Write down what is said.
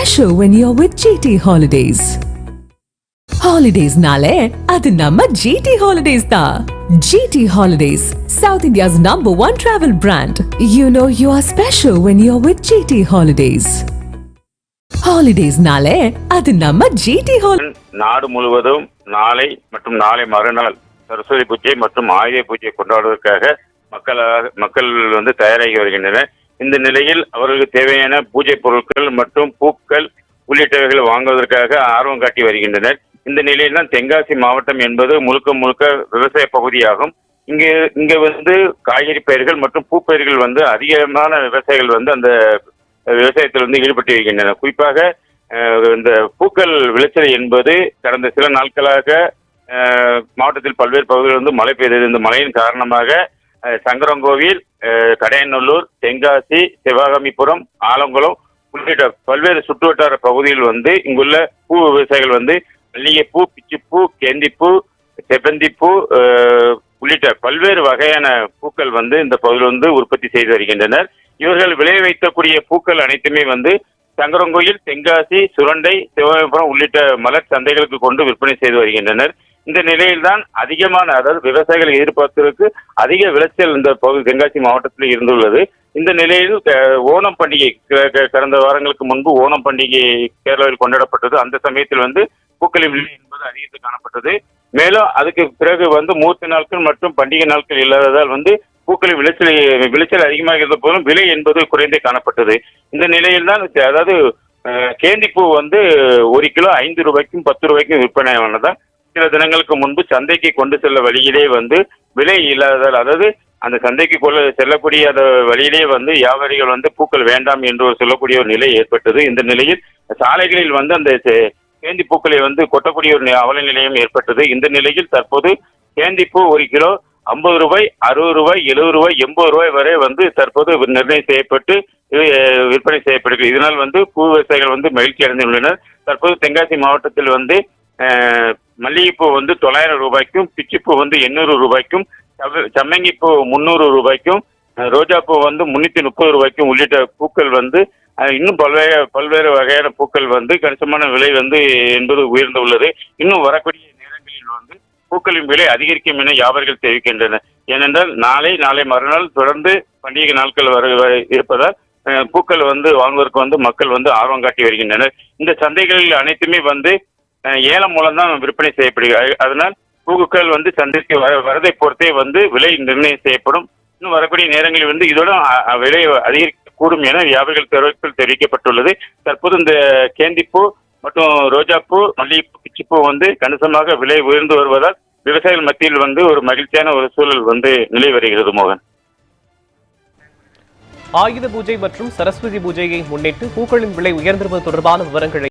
Special when when you're with GT holidays ஹாலிடேஸ்னாலே அது நம்ம ஜிடி ஹாலிடேஸ் தான் GT holidays south India's number one travel brand you know you are special when you are with GT holidays ஹாலிடேஸ்னாலே அது நம்ம GT hall நாடு முழுவதும் நாளை மற்றும் நாளை மறுநாள் சரஸ்வதி பூஜை மற்றும் ஆயுத பூஜை கொண்டாடுவதற்காக மக்கள் மக்கள் வந்து தயாராகி வருகின்றனர் இந்த நிலையில் அவர்களுக்கு தேவையான பூஜை பொருட்கள் மற்றும் பூக்கள் உள்ளிட்டவைகளை வாங்குவதற்காக ஆர்வம் காட்டி வருகின்றனர். இந்த நிலையில் தான் தென்காசி மாவட்டம் என்பது முழுக்க முழுக்க விவசாய பகுதியாகும். இங்கு இங்க வந்து காய்கறி பயிர்கள் மற்றும் பூப்பயிர்கள் வந்து அதிகமான விவசாயிகள் வந்து அந்த விவசாயத்தில் வந்து ஈடுபட்டு வருகின்றனர். குறிப்பாக இந்த பூக்கள் விளைச்சல் என்பது கடந்த சில நாட்களாக மாவட்டத்தில் பல்வேறு பகுதிகளில் வந்து மழை பெய்தது. இந்த மழையின் காரணமாக சங்கரங்கோவில் கடையநல்லூர் தென்காசி சிவகாமிபுரம் ஆலங்குளம் உள்ளிட்ட பல்வேறு சுற்றுவட்டார பகுதியில் வந்து இங்குள்ள பூ விவசாயிகள் வந்து மல்லிகைப்பூ பிச்சுப்பூ கேந்திப்பூ செவ்வந்திப்பூ உள்ளிட்ட பல்வேறு வகையான பூக்கள் வந்து இந்த பகுதியில் வந்து உற்பத்தி செய்து வருகின்றனர். இவர்கள் விளைய வைக்கக்கூடிய பூக்கள் அனைத்துமே வந்து சங்கரங்கோயில் தென்காசி சுரண்டை சிவகாமிபுரம் உள்ளிட்ட மலர் சந்தைகளுக்கு கொண்டு விற்பனை செய்து வருகின்றனர். இந்த நிலையில்தான் அதிகமான அதாவது விவசாயிகள் எதிர்பார்த்ததற்கு அதிக விளைச்சல் இந்த பகுதி தென்காசி மாவட்டத்தில் இருந்துள்ளது. இந்த நிலையில் க- ஓணம் பண்டிகை க- க- கடந்த வாரங்களுக்கு முன்பு ஓணம் பண்டிகை கேரளாவில் கொண்டாடப்பட்டது. அந்த சமயத்தில் வந்து பூக்களின் விலை என்பது அதிகரித்து காணப்பட்டது. மேலும் அதுக்கு பிறகு வந்து மூர்த்த நாட்கள் மற்றும் பண்டிகை நாட்கள் இல்லாததால் வந்து பூக்களின் விளைச்சல் விளைச்சல் அதிகமாக இருந்த போதும் விலை என்பது குறைந்தே காணப்பட்டது. இந்த நிலையில் தான் அதாவது கேந்திப்பூ வந்து ஒரு கிலோ ஐந்து ரூபாய்க்கும் பத்து ரூபாய்க்கும் விற்பனை ஆனதான் சில தினங்களுக்கு முன்பு சந்தைக்கு கொண்டு செல்ல வழியிலே வந்து விலை இல்லாததால் அதாவது அந்த சந்தைக்கு கொள்ள செல்லக்கூடிய அந்த வழியிலே வந்து வியாபாரிகள் வந்து பூக்கள் வேண்டாம் என்று சொல்லக்கூடிய ஒரு நிலை ஏற்பட்டது. இந்த நிலையில் சாலைகளில் வந்து அந்த சே- கேந்தி பூக்களை வந்து கொட்டக்கூடிய ஒரு அவல நிலையம் ஏற்பட்டது. இந்த நிலையில் தற்போது கேந்திப்பூ ஒரு கிலோ ஐம்பது ரூபாய் அறுபது ரூபாய் எழுபது ரூபாய் எண்பது ரூபாய் வரை வந்து தற்போது நிர்ணயம் செய்யப்பட்டு விற்பனை செய்யப்படுகிறது. இதனால் வந்து பூ விவசாயிகள் வந்து மகிழ்ச்சி அடைந்துள்ளனர் தற்போது தென்காசி மாவட்டத்தில் வந்து மல்லிகைப்பூ வந்து தொள்ளாயிரம் ரூபாய்க்கும் பிச்சிப்பூ வந்து எண்ணூறு ரூபாய்க்கும் சம்மங்கிப்பூ முந்நூறு ரூபாய்க்கும் ரோஜாப்பூ வந்து முன்னூற்றி முப்பது ரூபாய்க்கும் உள்ளிட்ட பூக்கள் வந்து இன்னும் பல்வேறு பல்வேறு வகையான பூக்கள் வந்து கணிசமான விலை வந்து என்பது உயர்ந்து உள்ளது. இன்னும் வரக்கூடிய நேரங்களில் வந்து பூக்களின் விலை அதிகரிக்கும் என வியாபாரிகள் தெரிவிக்கின்றனர் ஏனென்றால் நாளை நாளை மறுநாள் தொடர்ந்து பண்டிகை நாட்கள் வர இருப்பதால் பூக்கள் வந்து வாங்குவதற்கு வந்து மக்கள் வந்து ஆர்வம் காட்டி வருகின்றனர். இந்த சந்தைகளில் அனைத்துமே வந்து ஏலம் மூலம் தான் விற்பனை செய்யப்படுகிறது. அதனால் பூக்கள் வந்து சந்தைக்கு வர வரதை பொறுத்தே வந்து விலை நிர்ணயம் செய்யப்படும். இன்னும் வரக்கூடிய நேரங்களில் வந்து இதோட விலை அதிகரிக்கக்கூடும் என வியாபாரிகள் தரப்பில் தெரிவிக்கப்பட்டுள்ளது. தற்போது இந்த கேந்திப்பூ மற்றும் ரோஜாப்பூ மல்லிகைப்பூ பிச்சிப்பூ வந்து கணிசமாக விலை உயர்ந்து வருவதால் விவசாயிகள் மத்தியில் வந்து ஒரு மகிழ்ச்சியான ஒரு சூழல் வந்து நிலை வருகிறது மோகன். ஆயுத பூஜை மற்றும் சரஸ்வதி பூஜையை முன்னிட்டு பூக்களின் விலை உயர்ந்திருப்பது தொடர்பான விவரங்களை